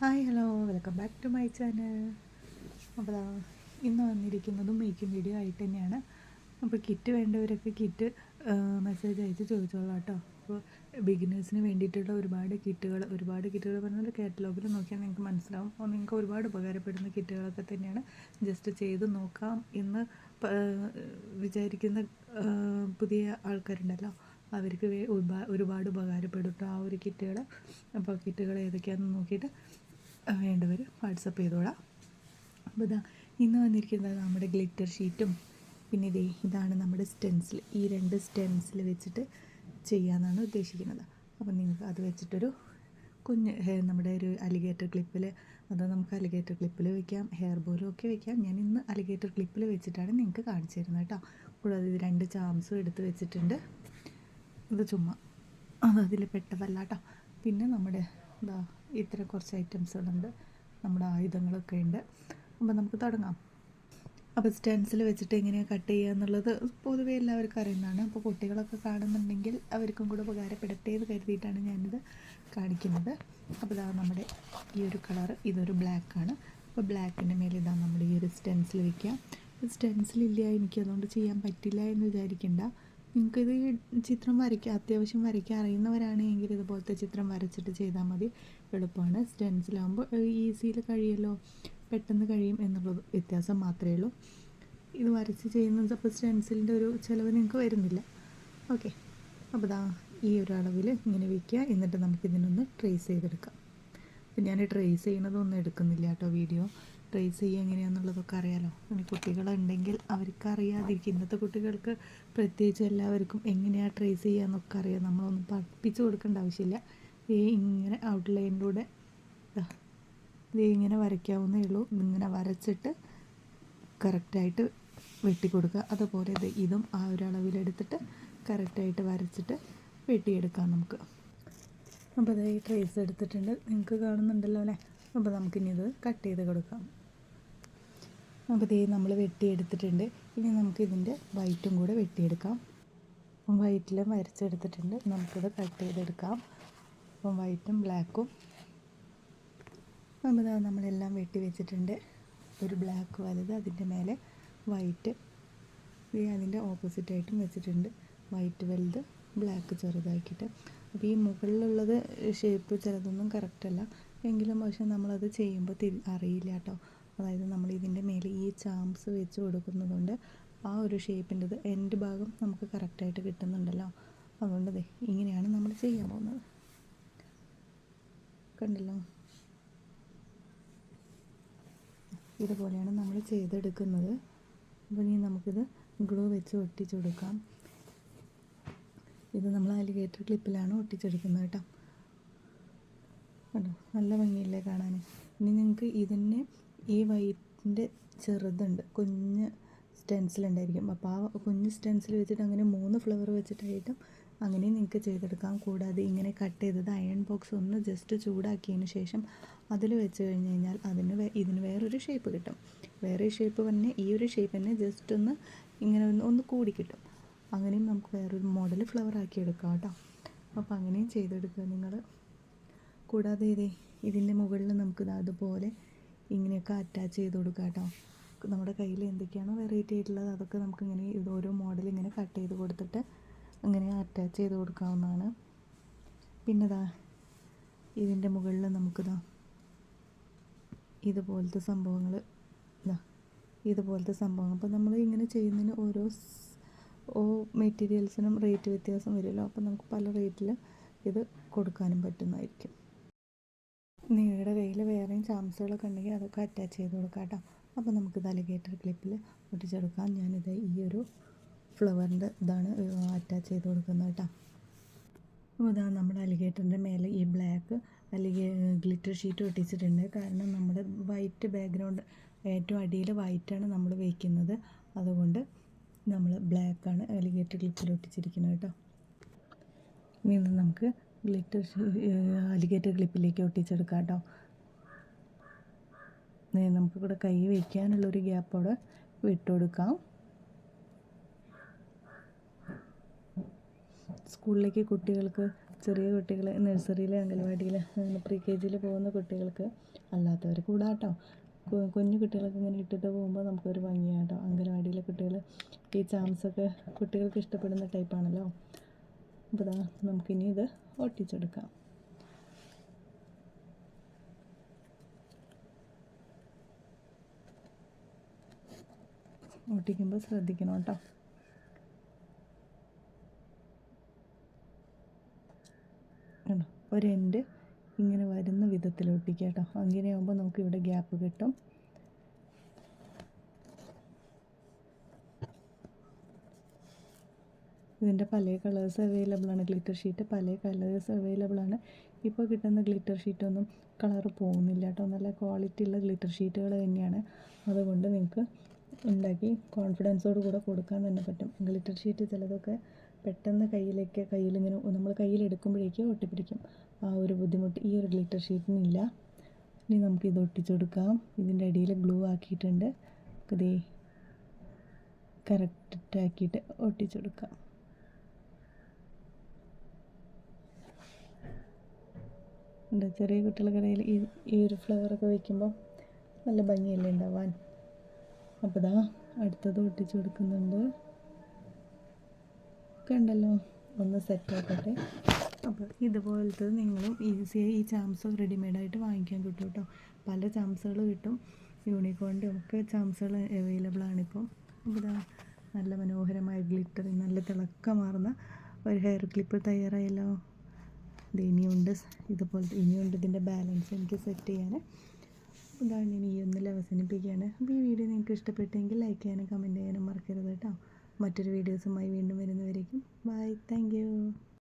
Hi hello. Welcome back to my channel. അപ്പോൾ ഇന്ന് വന്നിരിക്കുന്നതും making video ആയിട്ട് തന്നെയാണ്. അപ്പോൾ കിറ്റ് വേണ്ടവരൊക്കെ കിറ്റ് മെസ്സേജ് അയച്ച് ചോദിച്ചോളാം കേട്ടോ. അപ്പോൾ ബിഗിനേഴ്സിന് വേണ്ടിയിട്ടുള്ള ഒരുപാട് കിറ്റുകൾ ഒരുപാട് കിറ്റുകൾ പറഞ്ഞാൽ കാറ്റലോഗിൽ നോക്കിയാൽ നിങ്ങൾക്ക് മനസ്സിലാവും. നിങ്ങൾക്ക് ഒരുപാട് ഉപകാരപ്പെടുന്ന കിറ്റുകളൊക്കെ തന്നെയാണ്. ജസ്റ്റ് ചെയ്ത് നോക്കാം എന്ന് വിചാരിക്കുന്ന പുതിയ ആൾക്കാരുണ്ടല്ലോ. അവർക്ക് ഒരുപാട് ഉപകാരപ്പെടും ആ ഒരു കിറ്റുകൾ അപ്പോൾ കിറ്റുകൾ ഏതൊക്കെയാണെന്ന് നോക്കിയിട്ട് വേണ്ടവർ വാട്സപ്പ് ചെയ്തോളാം. അപ്പോൾ ഇതാ ഇന്ന് വന്നിരിക്കുന്നത് നമ്മുടെ ഗ്ലിറ്റർ ഷീറ്റും പിന്നെ ഇതേ ഇതാണ് നമ്മുടെ സ്റ്റെൻസിൽ ഈ രണ്ട് സ്റ്റെൻസിൽ വെച്ചിട്ട് ചെയ്യാമെന്നാണ് ഉദ്ദേശിക്കുന്നത്. അപ്പോൾ നിങ്ങൾക്ക് അത് വെച്ചിട്ടൊരു കുഞ്ഞ് നമ്മുടെ ഒരു അലിഗേറ്റർ ക്ലിപ്പിൽ അത് നമുക്ക് അലിഗേറ്റർ ക്ലിപ്പിൽ വെക്കാം. ഹെയർ ബോലും ഒക്കെ വെക്കാം. ഞാൻ ഇന്ന് അലിഗേറ്റർ ക്ലിപ്പിൽ വെച്ചിട്ടാണ് നിങ്ങൾക്ക് കാണിച്ചു തരുന്നത് കേട്ടോ കൂടാതെ ഇത് രണ്ട് ചാംസും എടുത്ത് വെച്ചിട്ടുണ്ട്. ഇത് ചുമ്മാ അത് അതിൽ പെട്ടതല്ല കേട്ടോ പിന്നെ നമ്മുടെ ഇതാ ഇത്ര കുറച്ച് ഐറ്റംസുകളുണ്ട്. നമ്മുടെ ആയുധങ്ങളൊക്കെ ഉണ്ട്. അപ്പോൾ നമുക്ക് തുടങ്ങാം. അപ്പോൾ സ്റ്റെൻസിൽ വെച്ചിട്ട് എങ്ങനെയാണ് കട്ട് ചെയ്യുക എന്നുള്ളത് പൊതുവേ എല്ലാവർക്കും അറിയുന്നതാണ്. അപ്പോൾ കുട്ടികളൊക്കെ കാണുന്നുണ്ടെങ്കിൽ അവർക്കും കൂടെ ഉപകാരപ്പെടട്ടെ എന്ന് കരുതിയിട്ടാണ് ഞാനിത് കാണിക്കുന്നത്. അപ്പോൾ ഇതാ നമ്മുടെ ഈ ഒരു കളർ ഇതൊരു ബ്ലാക്കാണ് അപ്പോൾ ബ്ലാക്കിന്റെ മേലെ ഇതാ നമ്മുടെ ഈ ഒരു സ്റ്റെൻസിൽ വെക്കുക. സ്റ്റെൻസിലില്ല എനിക്ക് അതുകൊണ്ട് ചെയ്യാൻ പറ്റില്ല എന്ന് വിചാരിക്കണ്ട. നിങ്ങൾക്കിത് ചിത്രം വരയ്ക്കുക അത്യാവശ്യം വരയ്ക്കാൻ അറിയുന്നവരാണെങ്കിൽ ഇതുപോലത്തെ ചിത്രം വരച്ചിട്ട് ചെയ്താൽ മതി. എളുപ്പമാണ് സ്റ്റെൻസിലാകുമ്പോൾ ഈസിയിൽ കഴിയുമല്ലോ പെട്ടെന്ന് കഴിയും എന്നുള്ളത് വ്യത്യാസം മാത്രമേ ഉള്ളൂ. ഇത് വരച്ച് ചെയ്യുന്നത് അപ്പോൾ സ്റ്റെൻസിലിന്റെ ഒരു ചിലവ് നിങ്ങൾക്ക് വരുന്നില്ല. ഓക്കെ. അപ്പോൾ ദാ ഈ ഒരു അളവിൽ ഇങ്ങനെ വയ്ക്കുക എന്നിട്ട് നമുക്കിതിനൊന്ന് ട്രേസ് ചെയ്തെടുക്കാം. അപ്പം ഞാൻ ട്രേസ് ചെയ്യുന്നതൊന്നും എടുക്കുന്നില്ല കേട്ടോ വീഡിയോ. ട്രേസ് ചെയ്യുക എങ്ങനെയാണെന്നുള്ളതൊക്കെ അറിയാലോ. ഇനി കുട്ടികളുണ്ടെങ്കിൽ അവർക്ക് അറിയാതിരിക്കും ഇന്നത്തെ കുട്ടികൾക്ക് പ്രത്യേകിച്ച് എല്ലാവർക്കും എങ്ങനെയാണ് ട്രേസ് ചെയ്യുക എന്നൊക്കെ അറിയാം. നമ്മളൊന്നും പഠിപ്പിച്ചു കൊടുക്കേണ്ട ആവശ്യമില്ല. ഈ ഇങ്ങനെ ഔട്ട്ലൈനിലൂടെ ഇത് ഇങ്ങനെ വരയ്ക്കാവുന്നേ ഉള്ളൂ. ഇങ്ങനെ വരച്ചിട്ട് കറക്റ്റായിട്ട് വെട്ടിക്കൊടുക്കുക. അതുപോലെ ഇത് ഇതും ആ ഒരു അളവിലെടുത്തിട്ട് കറക്റ്റായിട്ട് വരച്ചിട്ട് വെട്ടിയെടുക്കാം നമുക്ക്. അപ്പോൾ അത് ഈ ട്രേസ് എടുത്തിട്ടുണ്ട്. നിങ്ങൾക്ക് കാണുന്നുണ്ടല്ലോ അല്ലേ? അപ്പോൾ നമുക്കിനി ഇത് കട്ട് ചെയ്ത് കൊടുക്കാം. അപ്പോൾ ഇതേ നമ്മൾ വെട്ടിയെടുത്തിട്ടുണ്ട്. ഇനി നമുക്ക് ഇതിന്റെ വൈറ്റും കൂടെ വെട്ടിയെടുക്കാം. അപ്പം വൈറ്റിലും വരച്ചെടുത്തിട്ടുണ്ട്. നമുക്കിത് കട്ട് ചെയ്തെടുക്കാം. അപ്പം വൈറ്റും ബ്ലാക്കും. അപ്പോൾ നമ്മളെല്ലാം വെട്ടി വെച്ചിട്ടുണ്ട്. ഒരു ബ്ലാക്ക് വലുത് അതിന്റെ മേലെ വൈറ്റ്. ഈ അതിന്റെ ഓപ്പോസിറ്റായിട്ടും വെച്ചിട്ടുണ്ട്. വൈറ്റ് വലുത് ബ്ലാക്ക് ചെറുതാക്കിയിട്ട്. അപ്പോൾ ഈ മുകളിലുള്ളത് ഷേപ്പ് ചിലതൊന്നും കറക്റ്റല്ല. എങ്കിലും പക്ഷെ നമ്മളത് ചെയ്യുമ്പോൾ തിരി അറിയില്ല കേട്ടോ. അതായത് നമ്മൾ ഈ ചാംസ് വെച്ച് കൊടുക്കുന്നതുകൊണ്ട് ആ ഒരു ഷേപ്പിന്റെത് എൻഡ് ഭാഗം നമുക്ക് കറക്റ്റായിട്ട് കിട്ടുന്നുണ്ടല്ലോ. അതുകൊണ്ട് ദേ ഇങ്ങനെയാണ് നമ്മൾ ചെയ്യാൻ പോകുന്നത്. കണ്ടല്ലോ? ഇതുപോലെയാണ് നമ്മൾ ചെയ്തെടുക്കുന്നത്. അപ്പോൾ ഇനി നമുക്കിത് ഗ്ലൂ വെച്ച് ഒട്ടിച്ചു കൊടുക്കാം. ഇത് നമ്മൾ അലിഗേറ്റർ ക്ലിപ്പിലാണ് ഒട്ടിച്ചെടുക്കുന്നത് കേട്ടോ. കണ്ടോ? നല്ല ഭംഗിയില്ലേ കാണാൻ ഇനി നിങ്ങൾക്ക് ഇതിനെ ഈ വൈറ്റിന്റെ ചെറുതുണ്ട്. കുഞ്ഞ് സ്റ്റെൻസിൽ ഉണ്ടായിരിക്കും അപ്പോൾ ആ കുഞ്ഞ് സ്റ്റെൻസിൽ വെച്ചിട്ട് അങ്ങനെ മൂന്ന് ഫ്ലവർ വെച്ചിട്ടായിട്ടും അങ്ങനെ നിങ്ങൾക്ക് ചെയ്തെടുക്കാം. കൂടാതെ ഇങ്ങനെ കട്ട് ചെയ്തത് അയൺ ബോക്സ് ഒന്ന് ജസ്റ്റ് ചൂടാക്കിയതിന് ശേഷം അതിൽ വെച്ച് കഴിഞ്ഞ് കഴിഞ്ഞാൽ അതിന് ഇതിന് വേറൊരു ഷേപ്പ് കിട്ടും. വേറെ ഷേപ്പ് തന്നെ ഈ ഒരു ഷേപ്പ് തന്നെ ജസ്റ്റ് ഒന്ന് ഇങ്ങനെ ഒന്ന് ഒന്ന് കൂടി കിട്ടും. അങ്ങനെയും നമുക്ക് വേറൊരു മോഡൽ ഫ്ലവർ ആക്കി എടുക്കാം കേട്ടോ. അപ്പോൾ അങ്ങനെയും ചെയ്തെടുക്കുക നിങ്ങൾ കൂടാതെ ഇതേ ഇതിന്റെ മുകളിൽ നമുക്ക് അതുപോലെ ഇങ്ങനെയൊക്കെ അറ്റാച്ച് ചെയ്ത് കൊടുക്കുക കേട്ടോ. നമ്മുടെ കയ്യിൽ എന്തൊക്കെയാണോ വെറൈറ്റി ആയിട്ടുള്ളത് അതൊക്കെ നമുക്ക് ഇങ്ങനെ ഇത് ഓരോ മോഡൽ ഇങ്ങനെ കട്ട് ചെയ്ത് കൊടുത്തിട്ട് അങ്ങനെ അറ്റാച്ച് ചെയ്ത് കൊടുക്കാവുന്നതാണ്. പിന്നെ ദാ ഇതിന്റെ മുകളിൽ നമുക്കിതാ ഇതുപോലത്തെ സംഭവങ്ങൾ ഇതാ ഇതുപോലത്തെ സംഭവങ്ങൾ. അപ്പോൾ നമ്മൾ ഇങ്ങനെ ചെയ്യുന്നതിന് ഓരോ ഓ മെറ്റീരിയൽസിനും റേറ്റ് വ്യത്യാസം വരുമല്ലോ. അപ്പോൾ നമുക്ക് പല റേറ്റിൽ ഇത് കൊടുക്കാനും പറ്റുന്നതായിരിക്കും. നിങ്ങളുടെ കയ്യിൽ വേറെയും ചാംസുകളൊക്കെ ഉണ്ടെങ്കിൽ അതൊക്കെ അറ്റാച്ച് ചെയ്ത് കൊടുക്കാം കേട്ടോ. അപ്പോൾ നമുക്ക് അലിഗേറ്റർ ക്ലിപ്പിൽ ഒട്ടിച്ചെടുക്കാം ഞാനിത് ഈ ഒരു ഫ്ലവറിന്റെ ഇതാണ് അറ്റാച്ച് ചെയ്ത് കൊടുക്കുന്നത് കേട്ടോ. അപ്പോൾ ഇതാണ് നമ്മുടെ അലിഗേറ്ററിന്റെ മേലെ ഈ ബ്ലാക്ക് അല്ലെങ്കിൽ ഗ്ലിറ്റർ ഷീറ്റ് ഒട്ടിച്ചിട്ടുണ്ട് കാരണം നമ്മുടെ വൈറ്റ് ബാക്ക്ഗ്രൗണ്ട് ഏറ്റവും അടിയിൽ വൈറ്റാണ് നമ്മൾ വയ്ക്കുന്നത് അതുകൊണ്ട് നമ്മൾ ബ്ലാക്കാണ് അലിഗേറ്റർ ക്ലിപ്പിൽ ഒട്ടിച്ചിരിക്കുന്നത് കേട്ടോ. ഇനി നമുക്ക് ഗ്ലിറ്റർ അലിഗേറ്റർ ക്ലിപ്പിലേക്ക് ഒട്ടിച്ചെടുക്കാം കേട്ടോ. നമുക്ക് ഇവിടെ കൈ വയ്ക്കാനുള്ളൊരു ഗ്യാപ്പ് അവിടെ വിട്ടുകൊടുക്കാം സ്കൂളിലേക്ക് കുട്ടികൾക്ക് ചെറിയ കുട്ടികൾ നഴ്സറിയിൽ അംഗൻവാടിയിൽ പ്രീ കെ ജിയിൽ പോകുന്ന കുട്ടികൾക്ക് അല്ലാത്തവർ കൂടാട്ടോ കുഞ്ഞു കുട്ടികളൊക്കെ ഇങ്ങനെ ഇട്ടിട്ട് പോകുമ്പോൾ നമുക്കൊരു ഭംഗിയാട്ടോ അംഗൻവാടിയിലെ കുട്ടികൾ ഈ ചാംസൊക്കെ കുട്ടികൾക്ക് ഇഷ്ടപ്പെടുന്ന ടൈപ്പാണല്ലോ അപ്പോൾ നമുക്കിനി ഇത് ഒട്ടിച്ചെടുക്കാം ഒട്ടിക്കുമ്പോൾ ശ്രദ്ധിക്കണം കേട്ടോ. കണ്ടോ? ഒരു എൻഡ് ഇങ്ങനെ വരുന്ന വിധത്തിൽ ഒട്ടിക്കുക കേട്ടോ. അങ്ങനെയാകുമ്പോൾ നമുക്ക് ഇവിടെ ഗ്യാപ്പ് കിട്ടും. ഇതിന്റെ പല കളേഴ്സ് അവൈലബിൾ ആണ്. ഗ്ലിറ്റർ ഷീറ്റ് പല കളേഴ്സ് അവൈലബിൾ ആണ്. ഇപ്പോൾ കിട്ടുന്ന ഗ്ലിറ്റർ ഷീറ്റൊന്നും കളർ പോകുന്നില്ല കേട്ടോ. നല്ല ക്വാളിറ്റി ഉള്ള ഗ്ലിറ്റർ ഷീറ്റുകൾ തന്നെയാണ്. അതുകൊണ്ട് നിങ്ങൾക്ക് ഉണ്ടാക്കി കോൺഫിഡൻസോട് കൂടെ കൊടുക്കാൻ തന്നെ പറ്റും. ഗ്ലിറ്റർ ഷീറ്റ് ചിലതൊക്കെ പെട്ടെന്ന് കയ്യിലേക്ക് കയ്യിലിങ്ങനെ നമ്മൾ കയ്യിലെടുക്കുമ്പോഴേക്കും ഒട്ടിപ്പിടിക്കും. ആ ഒരു ബുദ്ധിമുട്ട് ഈ ഒരു ഗ്ലിറ്റർ ഷീറ്റിനില്ല ഇനി നമുക്ക് ഇത് ഒട്ടിച്ചെടുക്കാം ഇതിന്റെ അടിയിൽ ഗ്ലൂ ആക്കിയിട്ടുണ്ട്. ഇതേ കറക്റ്റ് ആക്കിയിട്ട് ഒട്ടിച്ചെടുക്കാം ഉണ്ട്. ചെറിയ കുട്ടികളുടെ കടയിൽ ഈ ഈ ഒരു ഫ്ലവറൊക്കെ വയ്ക്കുമ്പോൾ നല്ല ഭംഗിയല്ലേ ഉണ്ടാവാൻ? അപ്പോൾ ദാ അടുത്തത് ഒട്ടിച്ചു കൊടുക്കുന്നുണ്ട്. കണ്ടല്ലോ ഒന്ന് സെറ്റ് ആക്കട്ടെ. അപ്പോൾ ഇതുപോലത്തെ നിങ്ങളും ഈസിയായി ഈ ചാംസ് റെഡിമെയ്ഡായിട്ട് വാങ്ങിക്കാൻ കിട്ടും കേട്ടോ. പല ചാംസുകൾ കിട്ടും. യൂണിക്കോണിന്റെ ഒക്കെ ചാംസുകൾ അവൈലബിൾ ആണിപ്പോൾ അപ്പോൾ ഇതാ നല്ല മനോഹരമായ ഗ്ലിറ്റർ നല്ല തിളക്കമാർന്ന ഒരു ഹെയർ ക്ലിപ്പ് തയ്യാറായല്ലോ. ഇത് ഇനിയുണ്ട് ഇതുപോലത്തെ ഇനിയുണ്ട് ഇതിന്റെ ബാലൻസ് എനിക്ക് സെറ്റ് ചെയ്യാൻ. ഇതാണ് ഞാൻ ഈ ഒന്നിൽ അവസാനിപ്പിക്കുകയാണ് അപ്പോൾ ഈ വീഡിയോ നിങ്ങൾക്ക് ഇഷ്ടപ്പെട്ടെങ്കിൽ ലൈക്ക് ചെയ്യാനും കമന്റ് ചെയ്യാനും മറക്കരുത് കേട്ടോ. മറ്റൊരു വീഡിയോസുമായി വീണ്ടും വരുന്നവരേക്കും. Bye thank